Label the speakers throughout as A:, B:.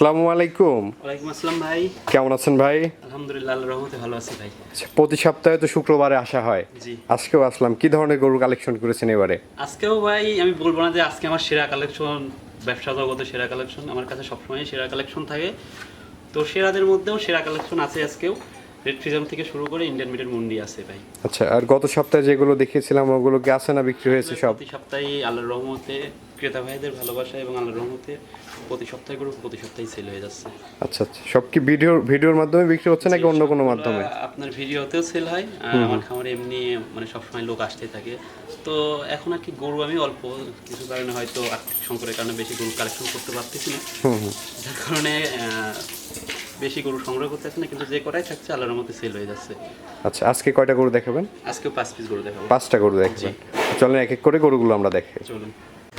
A: আসসালামু আলাইকুম।
B: ওয়ালাইকুম আসসালাম ভাই।
A: কেমন আছেন ভাই?
B: আলহামদুলিল্লাহ আল্লাহর রহমতে ভালো আছি ভাই।
A: আচ্ছা, প্রতি সপ্তাহে তো শুক্রবারে আসা হয়।
B: জি।
A: আজকেও আসলাম। কি ধরনের গরু কালেকশন করেছেন এবারে?
B: আজকেও ভাই আমি বলব না যে আজকে আমার সেরা কালেকশন ব্যবসা জগতে সেরা কালেকশন আমার কাছে সবসময় সেরা কালেকশন থাকে। তো সেরাদের মধ্যেও সেরা কালেকশন আছে আজকেও। রেড ফ্রিজাম থেকে শুরু করে ইন্ডিয়ান মিটের মুন্ডি আছে ভাই।
A: আচ্ছা আর গত সপ্তাহে যেগুলো দেখিয়েছিলাম ওগুলো কি আছে না বিক্রি হয়েছে সব?
B: প্রতি সপ্তাহে আল্লাহর রহমতে ক্রেতা ভাইদের ভালোবাসা এবং আল্লাহর রহমতে প্রতি সপ্তাহে করে প্রতি সপ্তাহে সেল হয়ে যাচ্ছে।
A: আচ্ছা আচ্ছা। সব কি ভিডিও ভিডিওর মাধ্যমে বিক্রি হচ্ছে নাকি অন্য কোনো মাধ্যমে?
B: আপনার ভিডিওতেও সেল হয় আর আমার খামারে এমনি মানে সবসময় লোক আসতে থাকে। তো এখন আর কি গরু আমি অল্প কিছু কারণে হয়তো আর্থিক সংকটের কারণে বেশি গরু কালেকশন করতে পারতেছি না। যার কারণে বেশি গরু সংগ্রহ করতে না কিন্তু যে কটাই থাকছে আল্লাহর মধ্যে সেল হয়ে যাচ্ছে।
A: আচ্ছা আজকে কয়টা গরু দেখাবেন?
B: আজকে পাঁচ পিস গরু দেখাবো।
A: পাঁচটা গরু দেখাবেন। চলেন এক এক করে গরুগুলো আমরা দেখে
B: চলুন।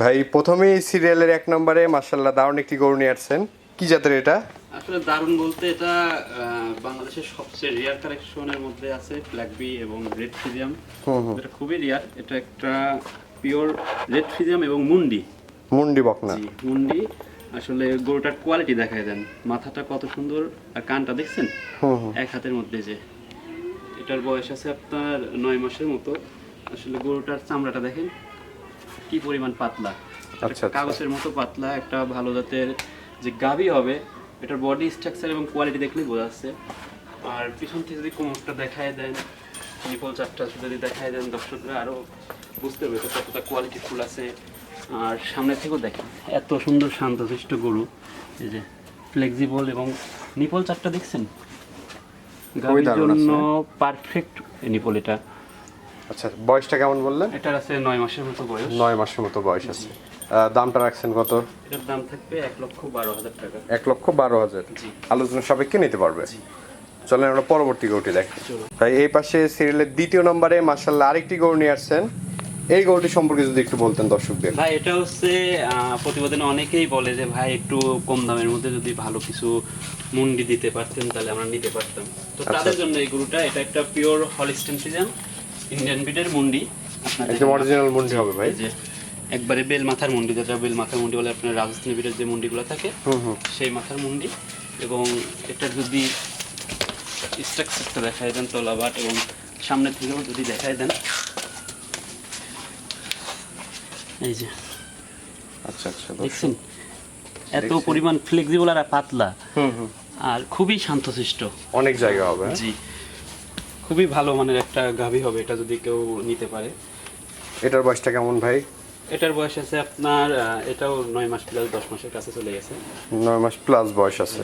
A: ভাই প্রথমে সিরিয়ালের এক নম্বরে মার্শাল্লাহ দারুণ একটি গরু নিয়ে আসছেন। কি জাতের এটা?
B: আসলে দারুণ বলতে এটা বাংলাদেশের সবচেয়ে রিয়ার কালেকশনের মধ্যে আছে ব্ল্যাকবি এবং রেড ফিজিয়াম এটা খুবই রিয়ার এটা একটা পিওর রেড ফিজিয়াম এবং মুন্ডি
A: মুন্ডি বকনা।
B: মুন্ডি আসলে গরুটার কোয়ালিটি দেখায় দেন। মাথাটা কত সুন্দর আর কানটা দেখছেন? এক হাতের মধ্যে যে। এটার বয়স আছে আপনার নয় মাসের মতো। আসলে গরুটার চামড়াটা দেখেন। কি পরিমাণ পাতলা?
A: আচ্ছা, আচ্ছা।
B: কাগজের মতো পাতলা একটা ভালো জাতের যে গাভী হবে এটার বডি স্ট্রাকচার এবং কোয়ালিটি দেখলেই বোঝা যাচ্ছে। আর পিছন থেকে যদি কোমরটা দেখায় দেন নিপল চারটা যদি দেখায় দেন দর্শকরা আরও বুঝতে পারবে কতটা কোয়ালিটি ফুল আছে। আর সামনে থেকেও দেখেন এত সুন্দর শান্তশিষ্ট গরু। এই যে ফ্লেক্সিবল এবং নিপল চারটা দেখছেন?
A: দারুণ
B: জন্য পারফেক্ট নিপল এটা।
A: আচ্ছা বয়সটা কেমন বললেন?
B: এটার আছে নয় মাসের মতো বয়স।
A: নয় মাসের মতো বয়স আছে। দামটা রাখছেন কত?
B: এটার দাম থাকবে এক লক্ষ বারো হাজার টাকা।
A: এক লক্ষ বারো হাজার। আলোচনা সাপেক্ষে নিতে পারবে। চলেন আমরা পরবর্তী গরুটি দেখি। তাই এই পাশে সিরিয়ালের দ্বিতীয় নম্বরে মার্শাল্লাহ আরেকটি গরু নিয়ে আসছেন। এই গরুটি সম্পর্কে যদি একটু বলতেন দর্শকদের।
B: ভাই এটা হচ্ছে প্রতিবেদনে অনেকেই বলে যে ভাই একটু কম দামের মধ্যে যদি ভালো কিছু মুন্ডি দিতে পারতেন তাহলে আমরা নিতে পারতাম। তো
A: আচ্ছা।
B: তাদের জন্য এই গরুটা এটা একটা পিওর হলিস্টেন ফিজান ইন্ডিয়ান বিটের মুন্ডি।
A: একদম অরিজিনাল মুন্ডি হবে ভাই।
B: যে একবারে বেল মাথার মুন্ডি যেটা বেল মাথার মুন্ডি বলে আপনার রাজস্থানী বিটের যে মুন্ডিগুলো থাকে সেই মাথার মুন্ডি। এবং এটা যদি স্ট্রাকচারটা দেখায় দেন তলাবাট এবং সামনে থেকেও যদি দেখায় দেন। এই যে।
A: আচ্ছা আচ্ছা
B: দেখছেন? এত। পরিমাণ ফ্লেক্সিবল আর পাতলা।
A: হুম হুম।
B: আর খুবই শান্তশিষ্ট।
A: অনেক জায়গা হবে হ্যাঁ?
B: জি। খুবই ভালো মানের একটা গাভী হবে এটা যদি কেউ নিতে পারে।
A: এটার বয়সটা কেমন ভাই?
B: এটার বয়স আছে আপনার এটাও নয় মাস প্লাস দশ মাসের কাছে চলে গেছে।
A: নয় মাস প্লাস বয়স আছে।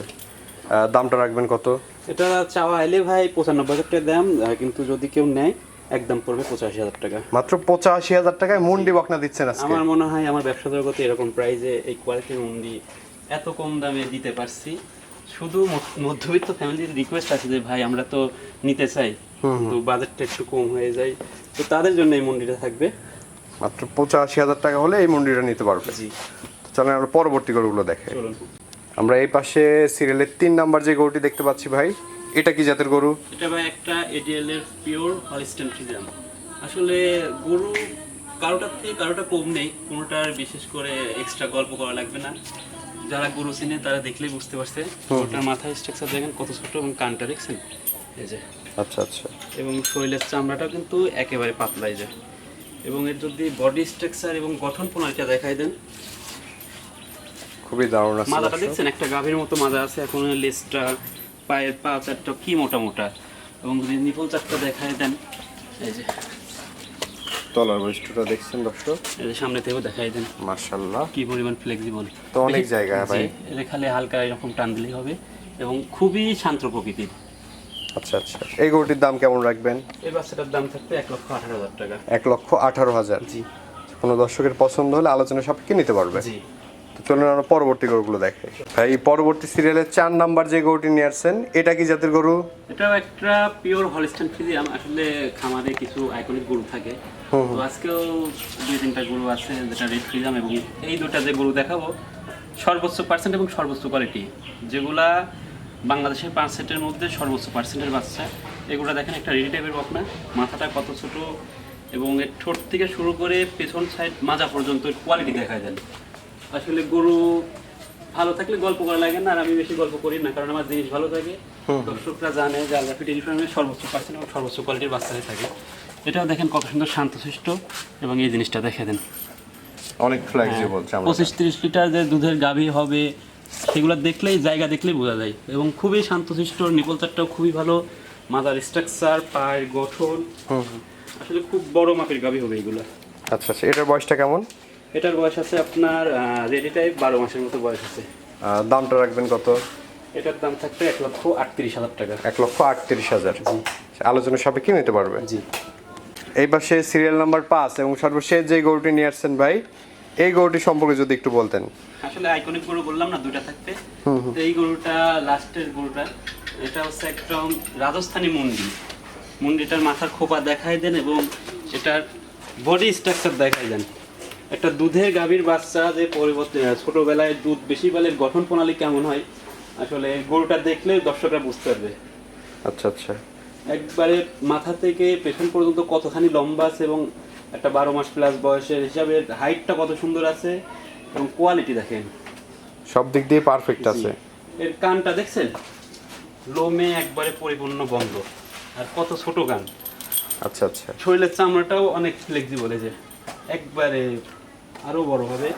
A: দামটা রাখবেন কত?
B: এটা চাওয়া এলে ভাই পঁচানব্বই হাজার টাকা দাম কিন্তু যদি কেউ নেয় একদম পড়বে পঁচাশি হাজার টাকা।
A: মাত্র পঁচাশি হাজার টাকায় মুন্ডি বকনা দিচ্ছেন আজকে।
B: আমার মনে হয় আমার ব্যবসা জগতে এরকম প্রাইজে এই কোয়ালিটির মুন্ডি এত কম দামে দিতে পারছি। শুধু মধ্যবিত্ত ফ্যামিলির রিকোয়েস্ট আছে যে ভাই আমরা তো নিতে চাই। তো বাজেটটা একটু কম হয়ে যায়। তো তাদের জন্য এই মন্ডিটা থাকবে।
A: মাত্র পঁচাশি হাজার টাকা হলে এই মুন্ডিটা নিতে পারবে।
B: জি।
A: চলেন আমরা পরবর্তী গরুগুলো দেখে আমরা এই পাশে সিরিয়ালের তিন নাম্বার যে গরুটি দেখতে পাচ্ছি ভাই এটা কি জাতের গরু?
B: এটা ভাই একটা এডিএল এর পিওর হলিস্টেন ফ্রিজাম আসলে গরু কারোটার থেকে কারোটা কম নেই কোনোটার বিশেষ করে এক্সট্রা গল্প করা লাগবে না। যারা গরু চিনে তারা দেখলেই বুঝতে পারছে। ওটার মাথায় স্ট্রাকচার দেখেন কত ছোট এবং কানটা দেখছেন? এই যে।
A: আচ্ছা আচ্ছা।
B: এবং শরীরের চামড়াটাও কিন্তু একেবারে পাতলাই যায় এবং এর যদি বডি স্ট্রাকচার এবং গঠন প্রণালীটা দেখাই দেন।
A: খুবই দারুণ আছে
B: মাজাটা দেখছেন? একটা গাভীর মতো মাজা আছে এখন লেজটা পায়ের পা চারটা কি মোটা মোটা। এবং যদি নিপল চারটা দেখায় দেন এই যে।
A: তলার বৈশিষ্ট্যটা দেখছেন দর্শক?
B: এই সামনে থেকেও দেখাই দেন।
A: মার্শাল্লাহ
B: কি পরিমাণ ফ্লেক্সিবল
A: তো অনেক জায়গা ভাই।
B: এটা খালি হালকা এরকম টান দিলেই হবে এবং খুবই শান্ত প্রকৃতির।
A: আচ্ছা আচ্ছা। এই গরুটির দাম কেমন রাখবেন?
B: এই বাচ্চাটার দাম থাকবে এক লক্ষ আঠারো হাজার টাকা।
A: এক লক্ষ আঠারো হাজার।
B: জি।
A: কোনো দর্শকের পছন্দ হলে আলোচনা সাপেক্ষে নিতে পারবে।
B: জি।
A: চলুন আমরা পরবর্তী গরুগুলো দেখে ভাই পরবর্তী সিরিয়ালের চার নাম্বার যে গরুটি নিয়ে আসছেন এটা কি জাতের গরু?
B: এটাও একটা পিওর হলিস্টান ফিজিয়াম আসলে খামারে কিছু আইকনিক গরু থাকে। তো আজকেও দুই তিনটা গরু আছে যেটা রেড ফ্রিজাম এবং এই দুটা যে গরু দেখাবো সর্বোচ্চ পার্সেন্ট এবং সর্বোচ্চ কোয়ালিটি যেগুলা বাংলাদেশের পাঁচ সেটের মধ্যে সর্বোচ্চ পার্সেন্টের বাচ্চা। এগুলো দেখেন একটা রেডি টাইপের বকনা মাথাটা কত ছোট এবং এর ঠোঁট থেকে শুরু করে পেছন সাইড মাজা পর্যন্ত কোয়ালিটি দেখায় দেন। আসলে গরু ভালো থাকলে গল্প করা লাগে না আর আমি বেশি গল্প করি না কারণ আমার জিনিস ভালো থাকে। দর্শকরা জানে যে আলগা ফিট সর্বোচ্চ পার্সেন্ট এবং সর্বোচ্চ কোয়ালিটির বাচ্চারাই থাকে। এটাও দেখেন কত সুন্দর শান্তশিষ্ট এবং এই জিনিসটা দেখে দেন।
A: অনেক ফ্লেক্সিবল
B: পঁচিশ তিরিশ লিটার যে দুধের গাভী হবে সেগুলো দেখলেই জায়গা দেখলেই বোঝা যায়। এবং খুবই শান্তশিষ্ট নিপল চারটাও খুবই ভালো মাদার স্ট্রাকচার পায়ের গঠন। আসলে খুব বড় মাপের গাভী হবে এগুলো।
A: আচ্ছা আচ্ছা এটার বয়সটা কেমন?
B: এটার বয়স আছে আপনার রেডি টাইপ বারো মাসের মতো বয়স আছে।
A: দামটা রাখবেন কত?
B: এটার দাম থাকবে এক লক্ষ আটত্রিশ হাজার টাকা।
A: এক লক্ষ আটত্রিশ হাজার। আলোচনা সাপেক্ষে নিতে পারবে?
B: জি।
A: এই পাশে সিরিয়াল নাম্বার পাঁচ এবং সর্বশেষ যে গরুটি নিয়ে আসছেন ভাই এই গরুটি সম্পর্কে যদি একটু বলতেন।
B: আসলে আইকনিক গরু বললাম না দুইটা থাকবে। তো এই গরুটা লাস্টের গরুটা এটা হচ্ছে একদম রাজস্থানী মুন্ডি। মুন্ডিটার মাথার খোপা দেখাই দেন এবং এটার বডি স্ট্রাকচার দেখাই দেন। একটা দুধের গাভীর বাচ্চা যে পরিবর্তে ছোটবেলায় দুধ বেশি বেলের গঠন প্রণালী কেমন হয়? আসলে গরুটা দেখলে দর্শকরা বুঝতে পারবে।
A: আচ্ছা আচ্ছা।
B: একবারে মাথা থেকে পেছন পর্যন্ত কতখানি লম্বা আছে এবং একটা বারো মাস প্লাস বয়সের হিসাবে হাইটটা কত সুন্দর আছে এবং কোয়ালিটি দেখেন।
A: সব দিক দিয়ে পারফেক্ট আছে।
B: এর কানটা দেখছেন? লোমে একবারে পরিপূর্ণ বন্ধ। আর কত ছোট কান।
A: আচ্ছা আচ্ছা।
B: শরীরের চামড়াটাও অনেক ফ্লেক্সিবল এই যে। একবারে আরও বড় হবে।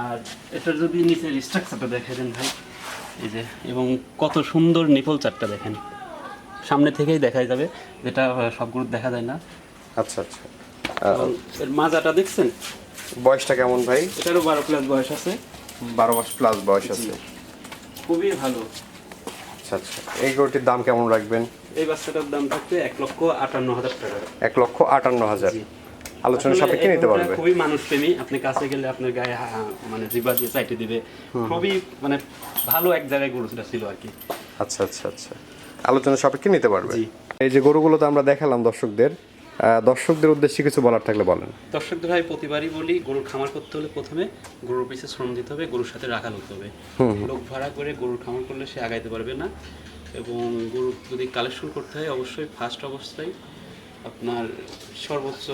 B: আর এটার যদি নিচের স্ট্রাকচারটা দেখে দেন ভাই এই যে এবং কত সুন্দর নিপল চারটা দেখেন। সামনে থেকেই দেখাই যাবে যেটা সবগুলো দেখা যায় না।
A: আচ্ছা আচ্ছা।
B: এর মাজাটা দেখছেন?
A: বয়সটা কেমন ভাই?
B: এটারও বারো প্লাস বয়স আছে।
A: বারো মাস প্লাস বয়স আছে।
B: খুবই ভালো।
A: আচ্ছা আচ্ছা। এই গরুটির দাম কেমন রাখবেন?
B: এই বাচ্চাটার দাম থাকবে এক লক্ষ আটান্ন হাজার টাকা।
A: এক লক্ষ আটান্ন হাজার। আলোচনা সাপেক্ষে নিতে পারবে।
B: খুবই মানুষপ্রেমী। আপনি কাছে গেলে আপনার গায়ে মানে জিবা দিয়ে চাইতে দিবে। খুবই মানে ভালো এক জায়গায় গরুটা ছিল আর কি।
A: আচ্ছা আচ্ছা আচ্ছা। আলোচনা সাপেক্ষে নিতে পারবে। এই যে গরুগুলো তো আমরা দেখালাম দর্শকদের দর্শকদের উদ্দেশ্যে কিছু বলার থাকলে বলেন।
B: দর্শকদের ভাই প্রতিবারই বলি গরুর খামার করতে হলে প্রথমে গরুর পিছে শ্রম দিতে হবে গরুর সাথে রাখাল হতে হবে। লোক ভাড়া করে গরুর খামার করলে সে আগাইতে পারবে না। এবং গরু যদি কালেকশন করতে হয় অবশ্যই ফার্স্ট অবস্থায় আপনার সর্বোচ্চ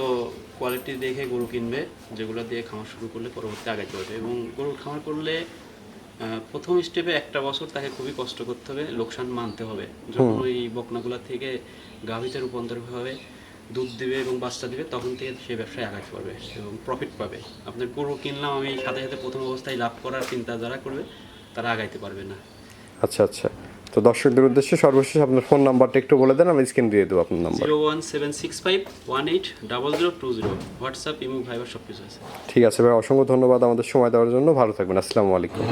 B: কোয়ালিটি দেখে গরু কিনবে যেগুলো দিয়ে খামার শুরু করলে পরবর্তী আগাইতে পারবে এবং গরুর খামার করলে প্রথম স্টেপে একটা বছর তাকে খুবই কষ্ট করতে হবে লোকসান মানতে হবে। যখন ওই বকনাগুলা থেকে গাভীতে রূপান্তর হবে দুধ দিবে এবং বাচ্চা দিবে তখন থেকে সে ব্যবসায় আগাতে পারবে এবং প্রফিট পাবে। আপনার গরু কিনলাম আমি সাথে সাথে প্রথম অবস্থায় লাভ করার চিন্তা যারা করবে তারা আগাইতে পারবে না।
A: আচ্ছা আচ্ছা। তো দর্শকদের উদ্দেশ্যে সর্বশেষ আপনার ফোন নাম্বারটা একটু বলে দেন আমি স্ক্রিন দিয়ে দেবো আপনার number.
B: Zero one seven six five one eight double zero two zero WhatsApp imo Viber সব কিছু আছে।
A: ঠিক আছে ভাই অসংখ্য ধন্যবাদ আমাদের সময় দেওয়ার জন্য। ভালো থাকবেন আসসালামু আলাইকুম।